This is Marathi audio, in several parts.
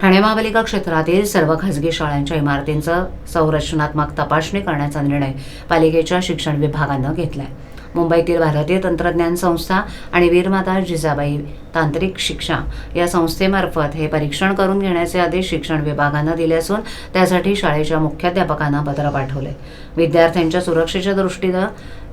ठाणे महापालिका क्षेत्रातील सर्व खासगी शाळांच्या इमारतींचं संरचनात्मक तपासणी करण्याचा निर्णय पालिकेच्या शिक्षण विभागानं घेतला आहे मुंबईतील भारतीय तंत्रज्ञान संस्था आणि वीरमाता जिजाबाई तांत्रिक शिक्षा या संस्थेमार्फत हे परीक्षण करून घेण्याचे आदेश शिक्षण विभागानं दिले असून त्यासाठी शाळेच्या मुख्याध्यापकांना पत्र पाठवले विद्यार्थ्यांच्या सुरक्षेच्या दृष्टीनं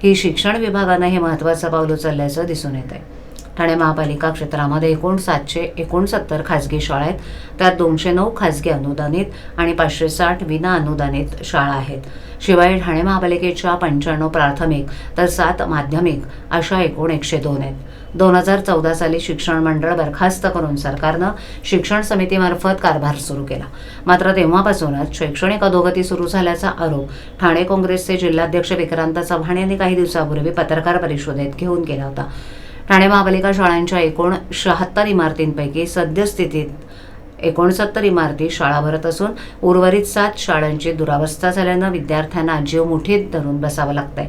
ही शिक्षण विभागानं हे महत्त्वाचं पाऊल उचलल्याचं दिसून येत आहे ठाणे महापालिका क्षेत्रामध्ये एकूण सातशे एकोणसत्तर खाजगी शाळा आहेत. त्यात दोनशे नऊ खाजगी अनुदानित आणि पाचशे साठ विना अनुदानित शाळा आहेत. शिवाय ठाणे महापालिकेच्या पंच्याण्णव प्राथमिक तर सात माध्यमिक अशा एकूण एकशे दोन आहेत. दोन हजार चौदा साली शिक्षण मंडळ बरखास्त करून सरकारनं शिक्षण समितीमार्फत कारभार सुरू केला. मात्र तेव्हापासूनच शैक्षणिक अधोगती सुरू झाल्याचा आरोप ठाणे काँग्रेसचे जिल्हाध्यक्ष विक्रांत चव्हाण यांनी काही दिवसापूर्वी पत्रकार परिषदेत घेऊन केला होता. ठाणे महापालिका शाळांच्या एकूण शहात्तर इमारतींपैकी सद्यस्थितीत एकोणसत्तर इमारती शाळा भरत असून उर्वरित सात शाळांची दुरावस्था झाल्यानं विद्यार्थ्यांना जीव मुठीत धरून बसावं लागतंय.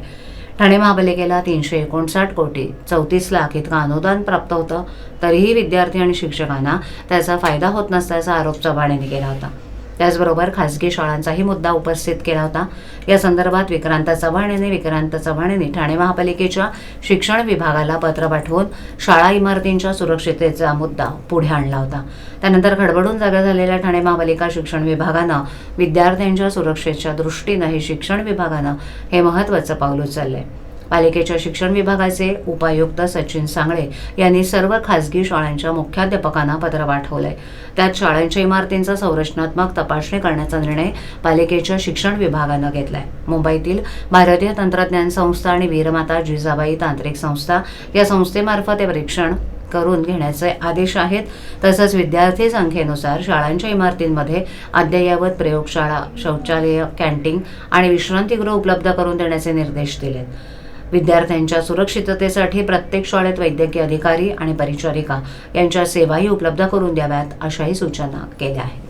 ठाणे महापालिकेला तीनशे एकोणसाठ कोटी चौतीस लाख इतकं अनुदान प्राप्त होतं तरीही विद्यार्थी आणि शिक्षकांना त्याचा फायदा होत नसल्याचा आरोप चव्हाण यांनी केला होता. त्याचबरोबर खासगी शाळांचाही मुद्दा उपस्थित केला होता. या संदर्भात विक्रांत चव्हाण यांनी विक्रांत चव्हाण यांनी ठाणे महापालिकेच्या शिक्षण विभागाला पत्र पाठवून शाळा इमारतींच्या सुरक्षिततेचा मुद्दा पुढे आणला होता. त्यानंतर खडबडून जागा झालेल्या ठाणे महापालिका शिक्षण विभागानं विद्यार्थ्यांच्या सुरक्षेच्या दृष्टीनं हे शिक्षण विभागानं हे महत्त्वाचं पाऊल उचललंय. पालिकेच्या शिक्षण विभागाचे उपायुक्त सचिन सांगळे यांनी सर्व खासगी शाळांच्या मुख्याध्यापकांना पत्र पाठवलंय. त्यात शाळांच्या इमारतींचा संरचनात्मक तपासणी करण्याचा निर्णय पालिकेच्या शिक्षण विभागानं घेतलाय. मुंबईतील भारतीय तंत्रज्ञान संस्था आणि वीरमाता जिजाबाई तांत्रिक संस्था या संस्थेमार्फत हे परीक्षण करून घेण्याचे आदेश आहेत. तसंच विद्यार्थी संख्येनुसार शाळांच्या इमारतींमध्ये अद्ययावत प्रयोगशाळा शौचालय कॅन्टीन आणि विश्रांतीगृह उपलब्ध करून देण्याचे निर्देश दिलेत. विद्यार्थ्यांच्या सुरक्षिततेसाठी प्रत्येक शाळेत वैद्यकीय अधिकारी आणि परिचारिका यांच्या सेवाही उपलब्ध करून द्याव्यात अशाही सूचना केल्या आहेत.